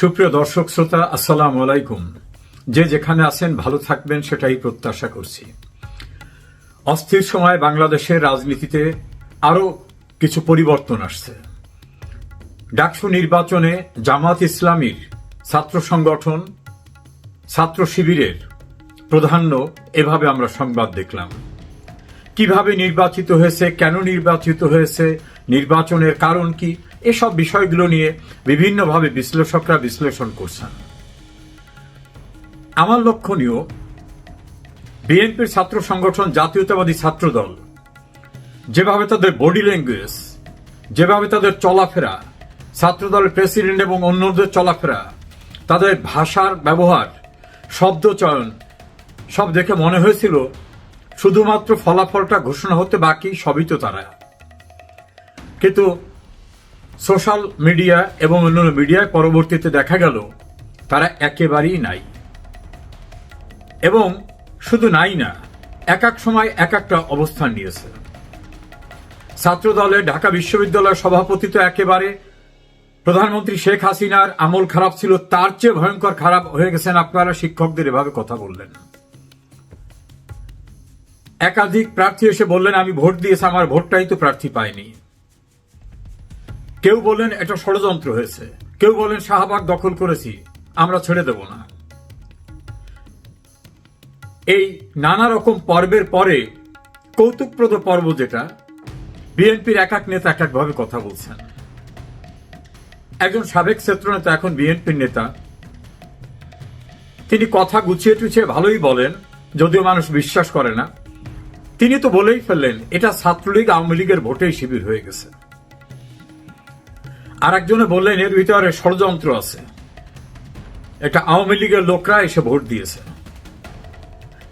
সুপ্রিয় দর্শক শ্রোতা, আসসালাম আলাইকুম। যে যেখানে আছেন, ভালো থাকবেন সেটাই প্রত্যাশা করছি। অস্থির সময় বাংলাদেশের রাজনীতিতে আরও কিছু পরিবর্তন আসছে। ডাকসু নির্বাচনে জামাত ইসলামীর ছাত্র সংগঠন, ছাত্র শিবিরের প্রাধান্য এভাবে আমরা সংবাদ দেখলাম। কীভাবে নির্বাচিত হয়েছে, কেন নির্বাচিত হয়েছে, নির্বাচনের কারণ কি এসব বিষয়গুলো নিয়ে বিভিন্নভাবে বিশ্লেষকরা বিশ্লেষণ করছেন। আমার লক্ষণীয়, বিএনপির ছাত্র সংগঠন জাতীয়তাবাদী ছাত্র দল যেভাবে তাদের বডি ল্যাঙ্গুয়েজ, যেভাবে তাদের চলাফেরা, ছাত্রদলের প্রেসিডেন্ট এবং অন্যদের চলাফেরা, তাদের ভাষার ব্যবহার, শব্দ চয়ন, সব দেখে মনে হয়েছিল শুধুমাত্র ফলাফলটা ঘোষণা হতে বাকি সবই তো তারা। কিন্তু সোশ্যাল মিডিয়া এবং অন্যান্য মিডিয়ায় পরবর্তীতে দেখা গেল, তারা একেবারেই নাই। এবং শুধু নাই না, এক এক সময় এক একটা অবস্থান নিয়েছে। ছাত্র দলে ঢাকা বিশ্ববিদ্যালয়ের সভাপতি তো একেবারে। প্রধানমন্ত্রী শেখ হাসিনার আমল খারাপ ছিল, তার চেয়ে ভয়ঙ্কর খারাপ হয়ে গেছেন আপনারা শিক্ষকদের এভাবে কথা বললেন। একাধিক প্রার্থী এসে বললেন, আমি ভোট দিয়েছি, আমার ভোটটাই তো প্রার্থী পাইনি কেউ বলেন এটা ষড়যন্ত্র হয়েছে। কেউ বলেন শাহবাগ দখল করেছি, আমরা ছেড়ে দেব না। এই নানা রকম পর্বের পরে, কৌতুকপ্রদ পর্ব যেটা, বিএনপির এক এক নেতা এক একভাবে কথা বলছেন। একজন সাবেক নেতা, এখন বিএনপির নেতা, তিনি কথা গুছিয়ে টুছিয়ে ভালোই বলেন, যদিও মানুষ বিশ্বাস করে না। তিনি তো বলেই ফেললেন, এটা ছাত্রলীগ, আওয়ামী লীগের ভোটেই শিবির হয়ে গেছে। আর একজনে বললেন, এর ভিতরে ষড়যন্ত্র আছে। এটা আওয়ামী লীগের লোকরা এসে ভোট দিয়েছে।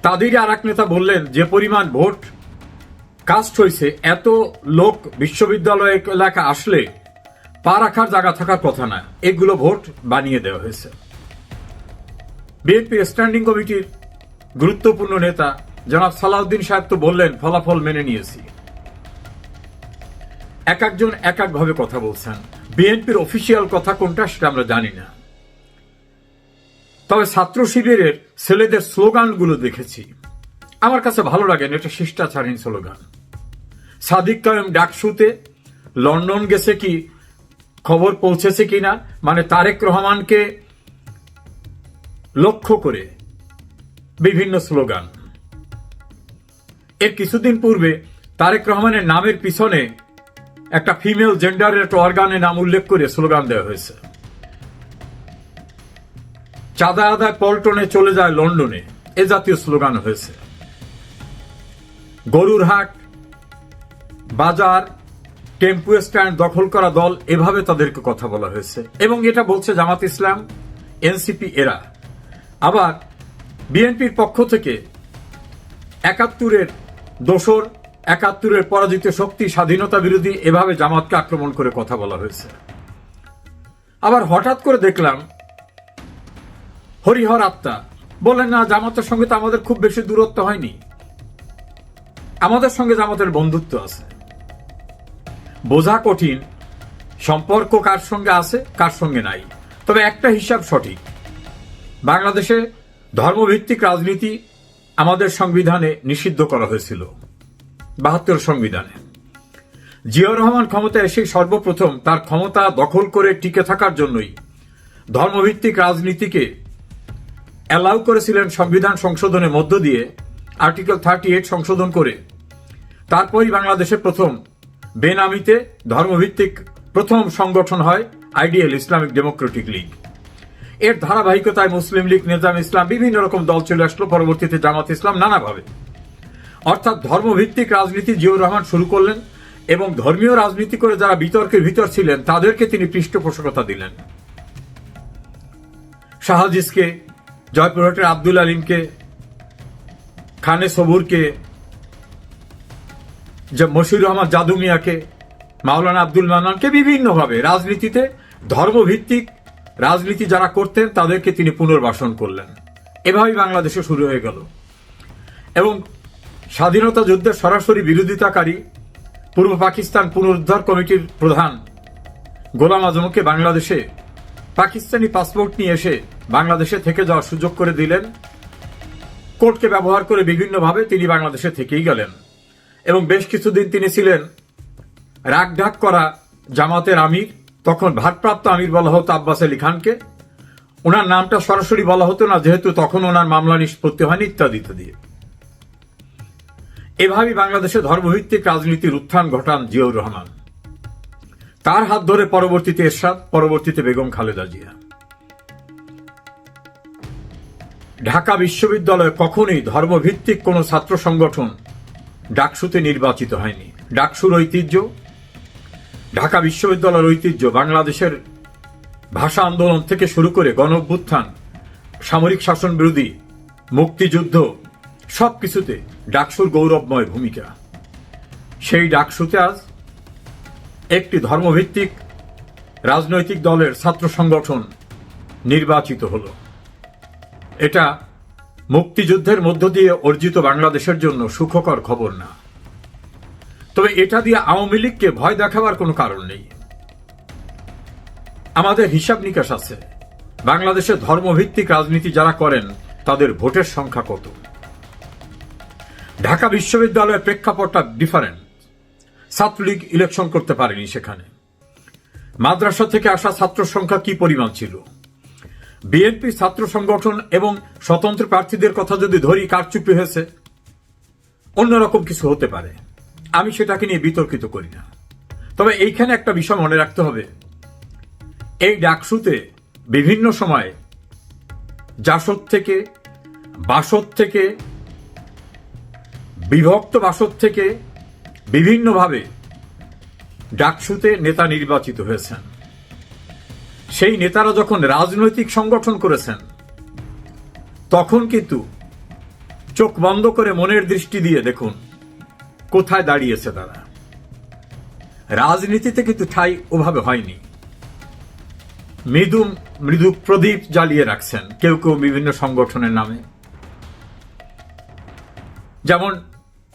তাদেরই আর নেতা বললেন, যে পরিমাণ ভোট কাস্ট হয়েছে এত লোক বিশ্ববিদ্যালয় এলাকা আসলে পা রাখার জায়গা থাকার কথা না। এগুলো ভোট বানিয়ে দেওয়া হয়েছে। বিএনপি স্ট্যান্ডিং কমিটির গুরুত্বপূর্ণ নেতা জনাব সালাউদ্দিন সাহেব তো বললেন, ফলাফল মেনে নিয়েছি। এক একজন এক একভাবে কথা বলছেন। বিএনপির অফিসিয়াল কথা কোনটা সেটা আমরা জানি না। তবে ছাত্র শিবিরের ছেলেদের স্লোগানগুলো দেখেছি। আমার কাছে ভালো লাগে না, এটা শিষ্টাচারহীন স্লোগান। সাদিক কায়েম ডাকসুতে লন্ডন গেছে কি, খবর পৌঁছেছে কিনা মানে তারেক রহমানকে লক্ষ্য করে বিভিন্ন স্লোগান। এর কিছুদিন পূর্বে তারেক রহমানের নামের পিছনে একটা ফিমেল জেন্ডারের একটা অর্গানের নাম উল্লেখ করে স্লোগান দেওয়া হয়েছে। চাঁদা আদায় পল্টনে চলে যায় লন্ডনে, এ জাতীয় স্লোগান হয়েছে। গরুর হাট, বাজার, টেম্পু স্ট্যান্ড দখল করা দল, এভাবে তাদেরকে কথা বলা হয়েছে। এবং এটা বলছে জামাত ইসলাম, এনসিপি এরা। আবার বিএনপির পক্ষ থেকে একাত্তরের দোসর একাত্তরের পরাজিত শক্তি স্বাধীনতা বিরোধী এভাবে জামাতকে আক্রমণ করে কথা বলা হয়েছে। আবার হঠাৎ করে দেখলাম, হরিহর আত্মা বলেন না, জামাতের সঙ্গে তো আমাদের খুব বেশি দূরত্ব হয়নি। আমাদের সঙ্গে জামাতের বন্ধুত্ব আছে। বোঝা কঠিন সম্পর্ক কার সঙ্গে আছে, কার সঙ্গে নাই। তবে একটা হিসাব সঠিক, বাংলাদেশে ধর্মভিত্তিক রাজনীতি আমাদের সংবিধানে নিষিদ্ধ করা হয়েছিল। বাহাত্তর সংবিধানে। জিয়াউর রহমান ক্ষমতা এসে সর্বপ্রথম তার ক্ষমতা দখল করে টিকে থাকার জন্যই ধর্মভিত্তিক রাজনীতিকে অ্যালাউ করেছিলেন সংবিধান সংশোধনের মধ্য দিয়ে আর্টিকেল থার্টি এইট সংশোধন করে। তারপরই বাংলাদেশে প্রথম বেনামিতে ধর্মভিত্তিক প্রথম সংগঠন হয় আইডিয়াল ইসলামিক ডেমোক্রেটিক লীগ। এর ধারাবাহিকতায় মুসলিম লীগ, নিজাম ইসলাম বিভিন্ন রকম দল চলে আসলো, পরবর্তীতে জামাত ইসলাম নানাভাবে। অর্থাৎ ধর্মভিত্তিক রাজনীতি জিয়াউর রহমান শুরু করলেন এবং ধর্মীয় রাজনীতি করে যারা বিতর্কের ভিতর ছিলেন, তাদেরকে তিনি পৃষ্ঠপোষকতা দিলেন। শাহাজিজকে জয়পুরহাটের আব্দুল আলিমকে, খানে সবুরকে মশিউর রহমান জাদু মিয়াকে, মাওলানা আব্দুল মান্নানকে বিভিন্নভাবে রাজনীতিতে ধর্মভিত্তিক রাজনীতি যারা করতেন, তাদেরকে তিনি পুনর্বাসন করলেন। এভাবেই বাংলাদেশে শুরু হয়ে গেল। এবং স্বাধীনতা যুদ্ধের সরাসরি বিরোধিতাকারী পূর্ব পাকিস্তান পুনরুদ্ধার কমিটির প্রধান গোলাম আজমকে বাংলাদেশে পাকিস্তানি পাসপোর্ট নিয়ে এসে বাংলাদেশে থেকে যাওয়ার সুযোগ করে দিলেন। কোর্টকে ব্যবহার করে বিভিন্নভাবে তিনি বাংলাদেশে থেকেই গেলেন এবং বেশ কিছুদিন তিনি ছিলেন রাগঢাক করা জামাতের আমির, তখন ভারপ্রাপ্ত আমির বলা হতো আব্বাস আলী খানকে। ওনার নামটা সরাসরি বলা হতো না, যেহেতু তখন ওনার মামলা নিষ্পত্তি হয়নি ইত্যাদি ইত্যাদি। এভাবেই বাংলাদেশে ধর্মভিত্তিক রাজনীতির উত্থান ঘটান জিয়াউর রহমান। তার হাত ধরে পরবর্তীতে এরশাদ, পরবর্তীতে বেগম খালেদা জিয়া। ঢাকা বিশ্ববিদ্যালয়ে কখনোই ধর্মভিত্তিক কোন ছাত্র সংগঠন ডাকসুতে নির্বাচিত হয়নি। ডাকসুর ঐতিহ্য, ঢাকা বিশ্ববিদ্যালয়ের ঐতিহ্য, বাংলাদেশের ভাষা আন্দোলন থেকে শুরু করে গণভ্যুত্থান সামরিক শাসন বিরোধী, মুক্তিযুদ্ধ, সবকিছুতে ডাকসুর গৌরবময় ভূমিকা। সেই ডাকসুতে আজ একটি ধর্মভিত্তিক রাজনৈতিক দলের ছাত্র সংগঠন নির্বাচিত হল। এটা মুক্তিযুদ্ধের মধ্য দিয়ে অর্জিত বাংলাদেশের জন্য সুখকর খবর না। তবে এটা দিয়ে আওয়ামী লীগকে ভয় দেখাবার কোনো কারণ নেই। আমাদের হিসাব নিকাশ আছে, বাংলাদেশে ধর্মভিত্তিক রাজনীতি যারা করেন, তাদের ভোটের সংখ্যা কত? ঢাকা বিশ্ববিদ্যালয়ের প্রেক্ষাপটটা ডিফারেন্ট ছাত্রলীগ ইলেকশন করতে পারেনি সেখানে। মাদ্রাসা থেকে আসা ছাত্র সংখ্যা কি পরিমাণ ছিল? বিএনপি ছাত্র সংগঠন এবং স্বতন্ত্র প্রার্থীদের কথা যদি ধরি, কারচুপি হয়েছে। অন্যরকম কিছু হতে পারে। আমি সেটাকে নিয়ে বিতর্কিত করি না। তবে এইখানে একটা বিষয় মনে রাখতে হবে। এই ডাকসুতে বিভিন্ন সময় জাসদ থেকে, বাসদ থেকে বিভক্ত বাসদ থেকে বিভিন্নভাবে ডাকসুতে নেতা নির্বাচিত হয়েছেন। সেই নেতারা যখন রাজনৈতিক সংগঠন করেছেন, তখন কিন্তু চোখ বন্ধ করে মনের দৃষ্টি দিয়ে দেখুন, কোথায় দাঁড়িয়েছে তারা। রাজনীতিতে কিন্তু ঠাই ওভাবে হয়নি। মৃদু মৃদু প্রদীপ জ্বালিয়ে রাখছেন কেউ কেউ বিভিন্ন সংগঠনের নামে। যেমন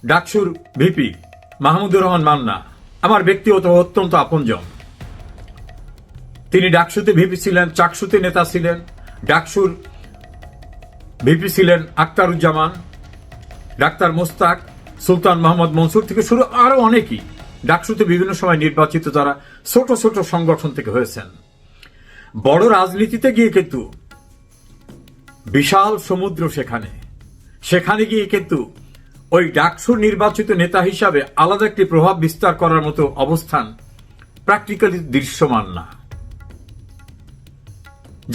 ডাকসুর ভিপি মাহমুদুর রহমান মান্না। আমার ব্যক্তিগত অত্যন্ত আপনজন। তিনি ডাকসুতে ভিপি ছিলেন, চাকসুতে নেতা ছিলেন, ডাকসুর ভিপি ছিলেন আক্তারুজ্জামান, ডাক্তার মোস্তাক, সুলতান মোহাম্মদ মনসুর থেকে শুরু আরও অনেকেই। ডাকসুতে বিভিন্ন সময় নির্বাচিত যারা ছোট ছোট সংগঠন থেকে হয়েছেন। বড় রাজনীতিতে গিয়ে কিন্তু বিশাল সমুদ্র সেখানে। সেখানে গিয়ে কিন্তু ওই ডাকসুর নির্বাচিত নেতা হিসাবে আলাদা একটি প্রভাব বিস্তার করার মতো অবস্থান প্র্যাকটিক্যালি দৃশ্যমান না।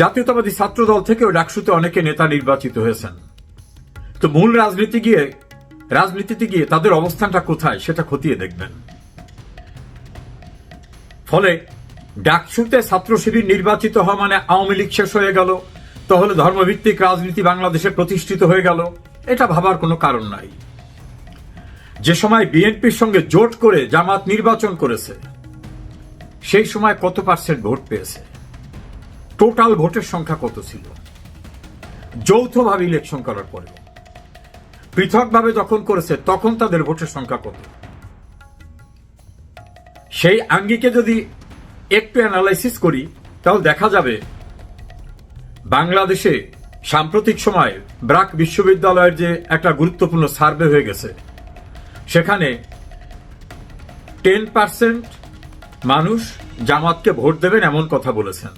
জাতীয়তাবাদী ছাত্র দল থেকেও ডাকসুতে অনেকে নেতা নির্বাচিত হয়েছেন। তো মূল রাজনীতি গিয়ে, রাজনীতিতে গিয়ে তাদের অবস্থানটা কোথায় সেটা খতিয়ে দেখবেন। ফলে ডাকসুতে ছাত্র শিবির নির্বাচিত হওয়া মানে আওয়ামী লীগ শেষ হয়ে গেল, তাহলে ধর্মভিত্তিক রাজনীতি বাংলাদেশে প্রতিষ্ঠিত হয়ে গেল, এটা ভাবার কোনো কারণ নাই। যে সময় বিএনপির সঙ্গে জোট করে জামাত নির্বাচন করেছে, সেই সময় কত পার্সেন্ট ভোট পেয়েছে? টোটাল ভোটের সংখ্যা কত ছিল? যৌথভাবে ইলেকশন করার পরে। পৃথকভাবে যখন করেছে, তখন তাদের ভোটের সংখ্যা কত? সেই আঙ্গিকে যদি একটু অ্যানালাইসিস করি, তাহলে দেখা যাবে বাংলাদেশে সাম্প্রতিক সময়ে ব্রাক বিশ্ববিদ্যালয়ের যে একটা গুরুত্বপূর্ণ সার্ভে হয়ে গেছে সেখানে টেন পার্সেন্ট মানুষ জামাতকে ভোট দেবেন এমন কথা বলেছেন।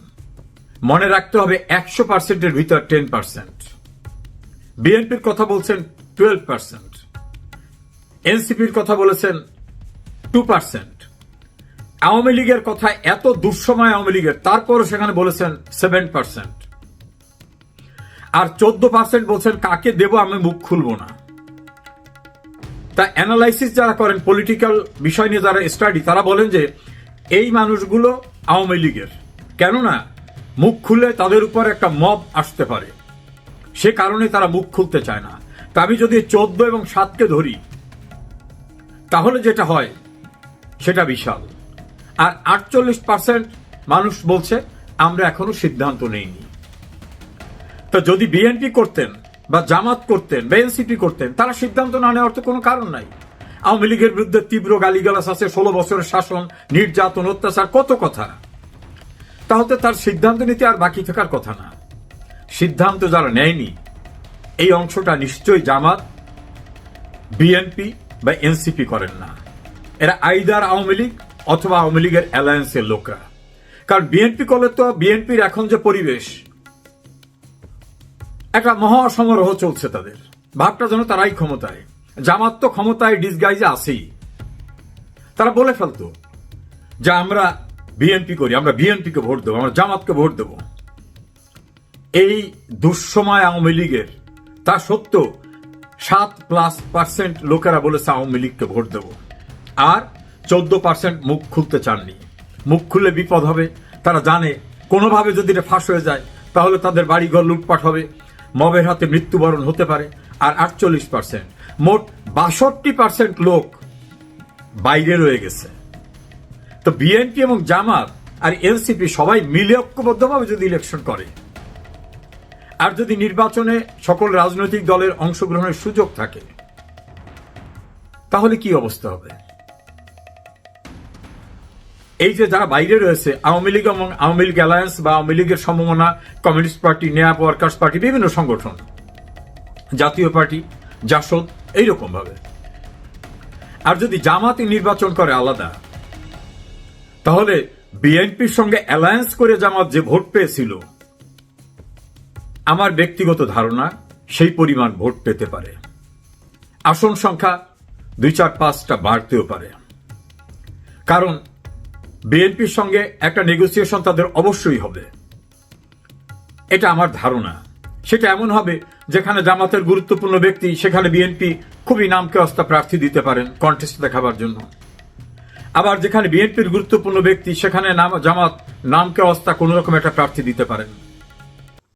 মনে রাখতে হবে একশো পার্সেন্টের ভিতর টেন পার্সেন্ট বিএনপির কথা বলছেন টুয়েলভ পার্সেন্ট এনসিপির কথা বলেছেন টু পার্সেন্ট আওয়ামী লীগের কথা এত দুঃসময় আওয়ামী লীগের, তারপরও সেখানে বলেছেন সেভেন পার্সেন্ট আর চোদ্দ পার্সেন্ট বলছেন, কাকে দেব আমি মুখ খুলব না? তা অ্যানালাইসিস যারা করেন পলিটিক্যাল বিষয় নিয়ে যারা স্টাডি তারা বলেন যে এই মানুষগুলো আওয়ামী লীগের। কেননা মুখ খুললে তাদের উপর একটা মব আসতে পারে। সে কারণে তারা মুখ খুলতে চায় না। তা আমি যদি চোদ্দ এবং সাতকে ধরি, তাহলে যেটা হয়, সেটা বিশাল। আর আটচল্লিশ পার্সেন্ট মানুষ বলছে, আমরা এখনও সিদ্ধান্ত নেইনি। তো যদি বিএনপি করতেন বা জামাত করতেন বা এনসিপি করতেন, তারা সিদ্ধান্ত না নেওয়ার তো কোনো কারণ নাই। আওয়ামী লীগের বিরুদ্ধে তীব্র গালিগালাস আছে, ষোলো বছরের শাসন, নির্যাতন, অত্যাচার, কত কথা। তাহলে তার সিদ্ধান্ত নিতে আর বাকি থাকার কথা না। সিদ্ধান্ত যারা নেয়নি, এই অংশটা নিশ্চয়ই জামাত, বিএনপি বা এনসিপি করেন না। এরা আইদার আওয়ামী লীগ অথবা আওয়ামী লীগের অ্যালায়েন্সের লোকরা। কারণ বিএনপি করলে তো বিএনপির এখন যে পরিবেশ একটা মহাসমারোহ চলছে তাদের। ভাবটা যেন তারাই ক্ষমতায়। জামাত তো ক্ষমতায় ডিসগাইজে আসেই তারা বলে ফেলতো, যে আমরা বিএনপি করি, আমরা বিএনপিকে ভোট দেবো, আমরা জামাতকে ভোট দেব। এই দুঃসময় আওয়ামী লীগের, তা সত্য সাত প্লাস পার্সেন্ট লোকেরা বলেছে আওয়ামী লীগকে ভোট দেব। আর চোদ্দ পার্সেন্ট মুখ খুলতে চাননি। মুখ খুললে বিপদ হবে, তারা জানে। কোনোভাবে যদি এটা ফাঁস হয়ে যায়, তাহলে তাদের বাড়িঘর লুটপাট হবে। মবের হাতে মৃত্যুবরণ হতে পারে, আর আটচল্লিশ পার্সেন্ট মোট বাষট্টি পার্সেন্ট লোক বাইরে রয়ে গেছে। তো বিএনপি এবং জামাত আর এনসিপি সবাই মিলে ঐক্যবদ্ধভাবে যদি ইলেকশন করে, আর যদি নির্বাচনে সকল রাজনৈতিক দলের অংশগ্রহণের সুযোগ থাকে, তাহলে কি অবস্থা হবে? এই যে যারা বাইরে রয়েছে, আওয়ামী লীগ এবং আওয়ামী লীগ অ্যালায়েন্স বা আওয়ামী লীগের সম্ভাবনা communist party NAP workers party, বিভিন্ন সংগঠন, জাতীয় পার্টি, জাসদ এইরকম ভাবে আর যদি জামাত নির্বাচন করে আলাদা, তাহলে বিএনপির সঙ্গে অ্যালায়েন্স করে জামাত যে ভোট পেয়েছিল, আমার ব্যক্তিগত ধারণা সেই পরিমাণ ভোট পেতে পারে। আসন সংখ্যা দুই চার পাঁচটা বাড়তেও পারে। কারণ বিএনপির সঙ্গে একটা নেগোসিয়েশন তাদের অবশ্যই হবে। এটা আমার ধারণা। সেটা এমন হবে যেখানে জামাতের গুরুত্বপূর্ণ ব্যক্তি, সেখানে বিএনপি খুবই নামকে অস্তা প্রার্থী দিতে পারেন কন্টেস্ট দেখাবার জন্য। আবার যেখানে বিএনপির গুরুত্বপূর্ণ ব্যক্তি, সেখানে নাম জামাত নামকে অস্তা কোন রকম একটা প্রার্থী দিতে পারেন।